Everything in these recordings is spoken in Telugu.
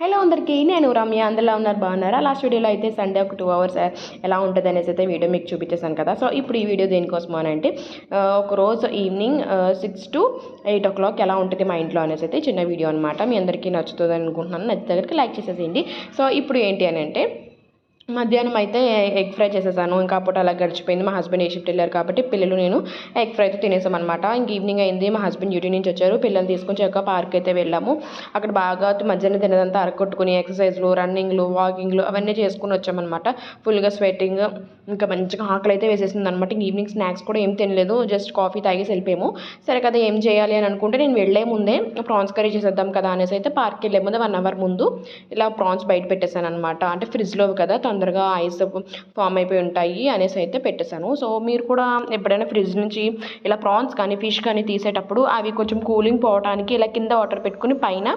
హలో అందరికీ నేను రమ్య. అందులో ఉన్నారు? బాగున్నారా? లాస్ట్ వీడియోలో అయితే సండే ఒక టూ అవర్స్ eh, ఎలా ఉంటుంది అనేసి అయితే వీడియో మీకు చూపించేసాను కదా. సో ఇప్పుడు ఈ వీడియో దేనికోసం అని అంటే eh, ఒక రోజు evening six to eight o'clock ఎలా ఉంటుంది మా ఇంట్లో అనేసి అయితే చిన్న వీడియో అనమాట మీ అందరికీ నచ్చుతుంది అనుకుంటున్నాను నచ్చితే దగ్గరికి లైక్ చేసేసేయండి. సో ఇప్పుడు ఏంటి అని అంటే మధ్యాహ్నం అయితే ఎగ్ ఫ్రై చేసేసాను. ఇంకా అప్పుడు అలా గడిచిపోయింది. మా హస్బెండ్ ఏ షిఫ్ట్ వెళ్ళారు కాబట్టి పిల్లలు నేను ఎగ్ ఫ్రైతో తినేసాం అనమాట ఇంక ఈవినింగ్ అయింది. మా హస్బెండ్ డ్యూటీ నుంచి వచ్చారు. పిల్లల్ని తీసుకొని చక్కగా పార్క్ అయితే వెళ్ళాము. అక్కడ బాగా మధ్యాహ్నం తినదంతా అరకొట్టుకుని ఎక్సర్సైజ్లు రన్నింగ్లు వాకింగ్లు అవన్నీ చేసుకుని వచ్చామన్నమాట. ఫుల్గా స్వెట్టింగ్ ఇంకా మంచిగా ఆకలి అయితే వేసేసింది అనమాట ఇంక ఈవినింగ్ స్నాక్స్ కూడా ఏం తినలేదు. జస్ట్ కాఫీ తాగేసి వెళ్ళిపోయాము. సరే కదా ఏం చేయాలి అని అనుకుంటే నేను వెళ్ళే ముందే ప్రాన్స్ కర్రీ చేసేద్దాం కదా అనేసి అయితే పార్క్ వెళ్ళే ముందే వన్ అవర్ ముందు ఇలా ప్రాన్స్ బయట పెట్టేశాను అనమాట అంటే ఫ్రిడ్జ్లో కదా తొందరగా ఐస్ ఫామ్ అయిపోయి ఉంటాయి అనేసి అయితే పెట్టేశాను. సో మీరు కూడా ఎప్పుడైనా ఫ్రిడ్జ్ నుంచి ఇలా ప్రాన్స్ కానీ ఫిష్ కానీ తీసేటప్పుడు అవి కొంచెం కూలింగ్ పోవడానికి ఇలా కింద వాటర్ పెట్టుకుని పైన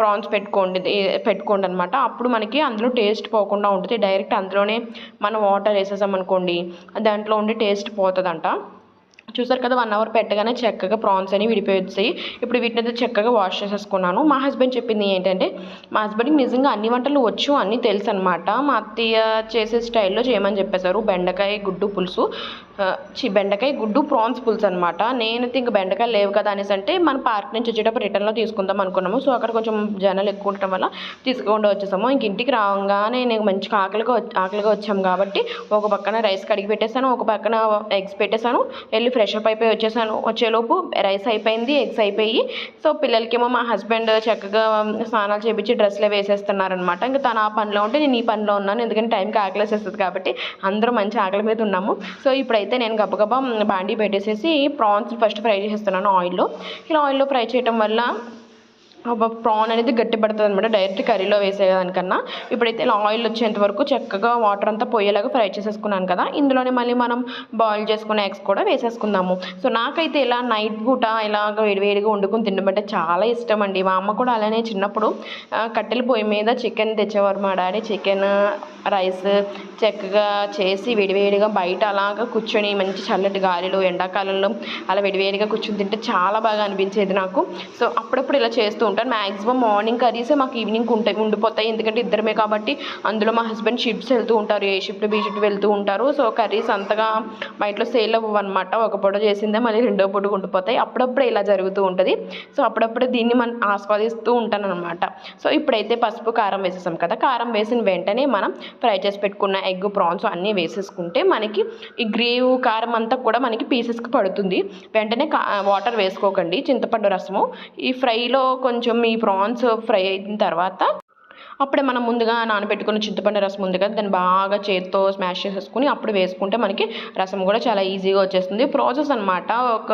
ప్రాన్స్ పెట్టుకోండి పెట్టుకోండి అనమాట అప్పుడు మనకి అందులో టేస్ట్ పోకుండా ఉంటుంది. డైరెక్ట్ అందులోనే మనం వాటర్ వేసేసాం అనుకోండి దాంట్లో ఉండే టేస్ట్ పోతుందంట. చూసారు కదా వన్ అవర్ పెట్టగానే చక్కగా ప్రాన్స్ అని విడిపోయి వచ్చాయి ఇప్పుడు వీటిని అయితే చక్కగా వాష్ చేసేసుకున్నాను. మా హస్బెండ్ చెప్పింది ఏంటంటే మా హస్బెండ్కి నిజంగా అన్ని వంటలు వచ్చు అన్నీ తెలుసు అనమాట మా అత్తయ్య చేసే స్టైల్లో చేయమని చెప్పేశారు. బెండకాయ గుడ్డు పులుసు. చి బెండకాయ గుడ్డు ప్రాన్స్ పులుసు అనమాట నేను ఇంక బెండకాయ లేవు కదా అనేసి అంటే మన పార్క్ నుంచి వచ్చేటప్పుడు రిటర్న్లో తీసుకుందాం అనుకున్నాము. సో అక్కడ కొంచెం జనాలు ఎక్కువ ఉండటం వల్ల తీసుకోకుండా వచ్చేసాము. ఇంక ఇంటికి రాగానే నేను మంచిగా ఆకలిగా ఆకలిగా వచ్చాము కాబట్టి ఒక పక్కన రైస్ కడిగి పెట్టేశాను. ఒక పక్కన ఎగ్స్ పెట్టేశాను. వెళ్ళి ఫ్రెష్ అప్ అయిపోయి వచ్చేసాను. వచ్చేలోపు రైస్ అయిపోయింది ఎగ్స్ అయిపోయి. సో పిల్లలకేమో మా హస్బెండ్ చక్కగా స్నానాలు చేపించి డ్రెస్లే వేసేస్తున్నారనమాట ఇంకా తను ఆ పనిలో ఉంటే నేను ఈ పనిలో ఉన్నాను. ఎందుకంటే టైంకి ఆకలి వేసేస్తుంది కాబట్టి అందరూ మంచి ఆకలి మీద ఉన్నాము. సో ఇప్పుడైతే అయితే నేను గబగబా బాండీ పెట్టేసేసి ప్రాన్స్ ఫస్ట్ ఫ్రై చేస్తున్నాను ఆయిల్లో. ఇలా ఆయిల్లో ఫ్రై చేయటం వల్ల ప్రాన్ అనేది గట్టి పడుతుంది అనమాట డైరెక్ట్ కర్రీలో వేసేదానికన్నా. ఇప్పుడైతే ఇలా ఆయిల్ వచ్చేంత వరకు చక్కగా వాటర్ అంతా పోయేలాగా ఫ్రై చేసేసుకున్నాను కదా. ఇందులోనే మళ్ళీ మనం బాయిల్ చేసుకున్న ఎగ్స్ కూడా వేసేసుకుందాము. సో నాకైతే ఇలా నైట్ పూట ఇలాగ వేడివేడిగా వండుకొని తినడం అంటే చాలా ఇష్టం అండి మా అమ్మ కూడా అలానే చిన్నప్పుడు కట్టెల పొయ్యి మీద చికెన్ తెచ్చేవారు. మా డాడీ చికెన్ రైస్ చక్కగా చేసి వేడివేడిగా బయట అలాగా కూర్చొని మంచి చల్లటి గాలిలో ఎండాకాలంలో అలా వేడివేడిగా కూర్చొని తింటే చాలా బాగా అనిపించేది నాకు. సో అప్పుడప్పుడు ఇలా చేస్తూ ఉంటాను మ్యాక్సిమం మార్నింగ్ కర్రీసే మాకు ఈవినింగ్ ఉంటాయి ఉండిపోతాయి. ఎందుకంటే ఇద్దరమే కాబట్టి అందులో మా హస్బెండ్ షిఫ్ట్స్ వెళ్తూ ఉంటారు. ఏ షిఫ్ట్ బి షిఫ్ట్ వెళ్తూ ఉంటారు. సో కర్రీస్ అంతగా మా ఇంట్లో సేల్ అవ్వవు అనమాట ఒక పూట చేసిందే మళ్ళీ రెండో పూట ఉండిపోతాయి. అప్పుడప్పుడు ఇలా జరుగుతూ ఉంటుంది. సో అప్పుడప్పుడు దీన్ని మనం ఆస్వాదిస్తూ ఉంటాను అనమాట సో ఇప్పుడైతే పసుపు కారం వేసేసాం కదా. కారం వేసిన వెంటనే మనం ఫ్రై చేసి పెట్టుకున్న ఎగ్ ప్రాన్స్ అన్నీ వేసేసుకుంటే మనకి ఈ గ్రేవ్ కారం అంతా కూడా మనకి పీసెస్కి పడుతుంది. వెంటనే కా వాటర్ వేసుకోకండి. చింతపండు రసము. ఈ ఫ్రైలో కొంచెం కొంచెం ఈ ప్రాన్స్ ఫ్రై అయిన తర్వాత అప్పుడే మనం ముందుగా నానబెట్టుకున్న చింతపండు రసం ఉంది కదా దాన్ని బాగా చేత్తో స్మాష్ చేసేసుకుని అప్పుడు వేసుకుంటే మనకి రసం కూడా చాలా ఈజీగా వచ్చేస్తుంది. ప్రాసెస్ అనమాట ఒక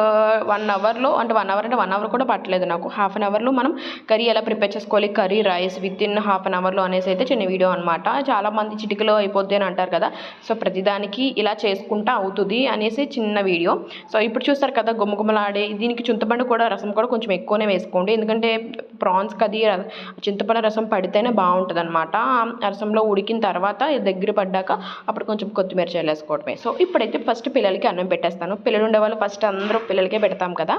వన్ అవర్లో అంటే వన్ అవర్ అంటే వన్ అవర్ కూడా పట్టలేదు నాకు. హాఫ్ అన్ అవర్లో మనం కర్రీ ఎలా ప్రిపేర్ చేసుకోవాలి curry rice with in half an అవర్లో అనేసి అయితే చిన్న వీడియో అనమాట చాలామంది చిటికలో అయిపోద్ది అని అంటారు కదా సో ప్రతిదానికి ఇలా చేసుకుంటా అవుతుంది అనేసి చిన్న వీడియో. సో ఇప్పుడు చూస్తారు కదా గుమ్మగుమ్మలాడే దీనికి చింతపండు కూడా రసం కూడా కొంచెం ఎక్కువనే వేసుకోండి. ఎందుకంటే ప్రాన్స్ కది చింతపండు రసం పడితేనే బాగుంటుంది. అనమాట రసంలో ఉడికిన తర్వాత దగ్గర పడ్డాక అప్పుడు కొంచెం కొత్తిమీర చల్లేసుకోవడమే. సో ఇప్పుడైతే ఫస్ట్ పిల్లలకి అన్నం పెట్టేస్తాను. పిల్లలు ఉండేవాళ్ళు ఫస్ట్ అందరూ పిల్లలకే పెడతాం కదా.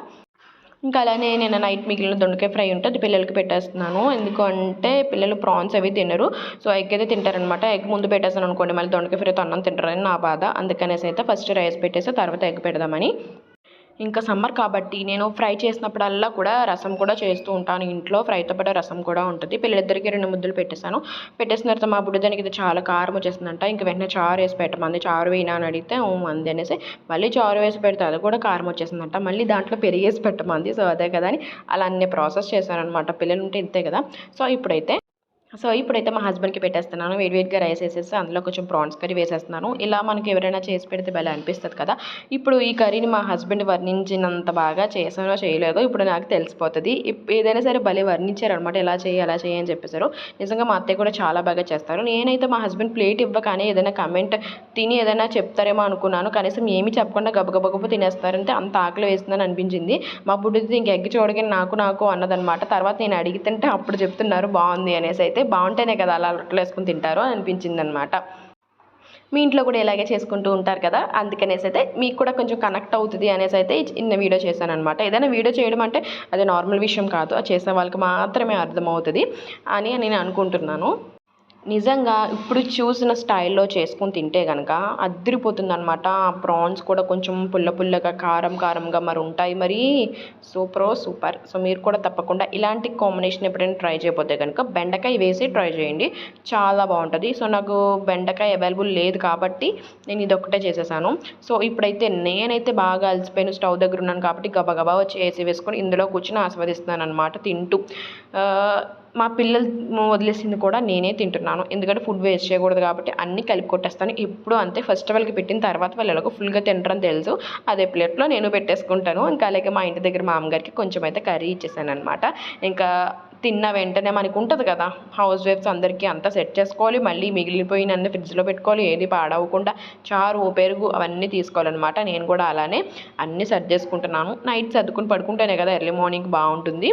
ఇంకా అలానే నేను నైట్ మిగిలిన దొండకాయ ఫ్రై ఉంటే అది పిల్లలకి పెట్టేస్తున్నాను. ఎందుకంటే పిల్లలు ప్రాన్స్ అవి తినరు. సో ఎగ్ అయితే తింటారనమాట ఎగ్ ముందు పెట్టేస్తాను అనుకోండి మళ్ళీ దొండకాయ ఫ్రైతో అన్నం తింటారని నా బాధ. అందుకనేసి అయితే ఫస్ట్ రైస్ పెట్టేసి తర్వాత ఎగ్ పెడదామని ఇంకా సమ్మర్ కాబట్టి నేను ఫ్రై చేసినప్పుడల్లా కూడా రసం కూడా చేస్తూ ఉంటాను. ఇంట్లో ఫ్రైతో పాటు రసం కూడా ఉంటుంది. పిల్లలిద్దరికి రెండు ముద్దలు పెట్టేశాను. పెట్టేసిన తర్వాత మా బుడ్డదానికి ఇది చాలా కారం వచ్చేసిందంట. ఇంకా వెంటనే చారు వేసి పెట్టమంది చారు వేయినా అని అడిగితే అంది అనేసి మళ్ళీ చారు వేసి పెడితే అది కూడా కారం వచ్చేసిందంట. మళ్ళీ దాంట్లో పెరిగేసి పెట్టమంది సో అదే కదా అని అలా అన్ని ప్రాసెస్ చేశాను అనమాట పిల్లలు ఉంటే ఇంతే కదా. సో ఇప్పుడైతే సో ఇప్పుడైతే మా హస్బెండ్కి పెట్టేస్తున్నాను. వేడివేడిగా రైస్ వేసేసి అందులో కొంచెం ప్రాన్స్ కర్రీ వేసేస్తున్నాను. ఇలా మనకి ఎవరైనా చేసి పెడితే భలే అనిపిస్తుంది కదా! ఇప్పుడు ఈ కర్రీని మా హస్బెండ్ వర్ణించినంత బాగా చేసానో చేయలేదో ఇప్పుడు నాకు తెలిసిపోతుంది. ఏదైనా సరే భలే వర్ణించారనమాట. ఎలా చేయి అలా చేయి అని చెప్పేశారు నిజంగా మా అత్తయ్య కూడా చాలా బాగా చేస్తారు. నేనైతే మా హస్బెండ్ ప్లేట్ ఇవ్వగానే ఏదైనా కమెంట్ తిని ఏదైనా చెప్తారేమో అనుకున్నాను. కనీసం ఏమీ చెప్పకుండా గబగబగబు తినేస్తారంటే అంత ఆకలి వేస్తుందని అనిపించింది. మా బుడ్డిది ఇంక ఎగ్గి చూడగానే నాకు నాకు అన్నదనమాట. తర్వాత నేను అడిగితే అప్పుడు చెప్తున్నారు బాగుంది అనేసి అయితే బాగుంటేనే కదా అలా రొట్టెలు వేసుకుని తింటారు అని అనిపించింది అనమాట మీ ఇంట్లో కూడా ఇలాగే చేసుకుంటూ ఉంటారు కదా? అందుకనేసి అయితే మీకు కూడా కొంచెం కనెక్ట్ అవుతుంది అనేసి అయితే చిన్న వీడియో చేశాను అనమాట ఏదైనా వీడియో చేయడం అంటే అది నార్మల్ విషయం కాదు. అది చేసే వాళ్ళకి మాత్రమే అర్థమవుతుంది అని నేను అనుకుంటున్నాను. నిజంగా ఇప్పుడు చూసిన స్టైల్లో చేసుకొని తింటే కనుక అదిరిపోతుందనమాట అనమాట ప్రాన్స్ కూడా కొంచెం పుల్ల పుల్లగా కారం కారంగా మరి ఉంటాయి. మరి సూపర్ సూపర్. సో మీరు కూడా తప్పకుండా ఇలాంటి కాంబినేషన్ ఎప్పుడైనా ట్రై చేయబోతే కనుక బెండకాయ వేసి ట్రై చేయండి. చాలా బాగుంటుంది. సో నాకు బెండకాయ అవైలబుల్ లేదు కాబట్టి నేను ఇది ఒకటే చేసేసాను. సో ఇప్పుడైతే నేనైతే బాగా అలసిపోయిన. స్టవ్ దగ్గర ఉన్నాను కాబట్టి గబగబా వచ్చి వేసి వేసుకొని ఇందులో కూర్చొని ఆస్వాదిస్తున్నాను అనమాట తింటూ మా పిల్లలు వదిలేసింది కూడా నేనే తింటున్నాను. ఎందుకంటే ఫుడ్ వేస్ట్ చేయకూడదు కాబట్టి అన్నీ కలిపి కొట్టేస్తాను. ఇప్పుడు అంతే ఫస్ట్ వాళ్ళకి పెట్టిన తర్వాత వాళ్ళు ఎలాగో ఫుల్గా తినడం తెలుసు. అదే ప్లేట్లో నేను పెట్టేసుకుంటాను. ఇంకా అలాగే మా ఇంటి దగ్గర మా అమ్మగారికి కొంచెం అయితే కర్రీ ఇచ్చేసాను అనమాట ఇంకా తిన్న వెంటనే మనకు ఉంటుంది కదా హౌస్ వైఫ్స్ అందరికీ అంతా సెట్ చేసుకోవాలి. మళ్ళీ మిగిలిపోయిన అన్ని ఫ్రిడ్జ్లో పెట్టుకోవాలి. ఏది పాడవకుండా చారు పెరుగు అవన్నీ తీసుకోవాలన్నమాట. నేను కూడా అలానే అన్నీ సర్ది చేసుకుంటున్నాను నైట్ సర్దుకుని పడుకుంటేనే కదా ఎర్లీ మార్నింగ్ బాగుంటుంది.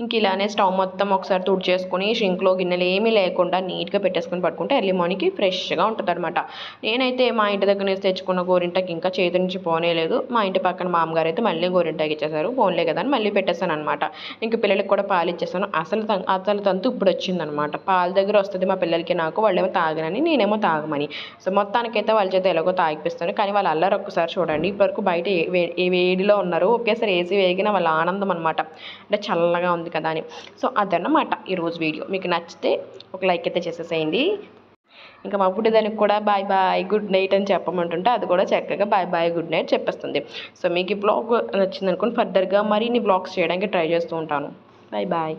ఇంక ఇలానే స్టవ్ మొత్తం ఒకసారి తుడిచేసుకుని షింక్లో గిన్నెలు ఏమీ లేకుండా నీట్గా పెట్టేసుకొని పట్టుకుంటే ఎర్లీ మార్నింగ్కి ఫ్రెష్గా ఉంటుంది అనమాట నేనైతే మా ఇంటి దగ్గర నుంచి తెచ్చుకున్న గోరింటాకి ఇంకా చేతి నుంచి పోనేలేదు మా ఇంటి పక్కన మామగారు అయితే మళ్ళీ గోరింటాకి ఇచ్చేసారు పోన్లే కదా అని మళ్ళీ పెట్టేశాను అనమాట ఇంక పిల్లలకి కూడా పాలు ఇచ్చేసాను అసలు అసలు తంతు ఇప్పుడు వచ్చిందనమాట పాల దగ్గర వస్తుంది మా పిల్లలకి నాకు వాళ్ళేమో తాగనని నేనేమో తాగమని. సో మొత్తానికైతే వాళ్ళ చేత ఎలాగో తాగిపిస్తాను. కానీ వాళ్ళ అల్లరు ఒక్కసారి చూడండి. ఇప్పటివరకు బయట ఏ వేడిలో ఉన్నారు. ఒకేసారి ఏసీ వేగిన వాళ్ళ ఆనందం అనమాట అంటే చల్లగా ఉంది. కదా అని. సో అదన్నమాట ఈరోజు వీడియో. మీకు నచ్చితే ఒక లైక్ అయితే చేసేసేయండి. ఇంకా మా దానికి కూడా బాయ్ బాయ్ గుడ్ నైట్ అని చెప్పమంటుంటే అది కూడా చక్కగా బాయ్ బాయ్ గుడ్ నైట్ చెప్పేస్తుంది. సో మీకు ఈ బ్లాగ్ నచ్చింది అనుకోండి ఫర్దర్గా మరిన్ని బ్లాగ్స్ చేయడానికి ట్రై చేస్తూ ఉంటాను. Bye bye.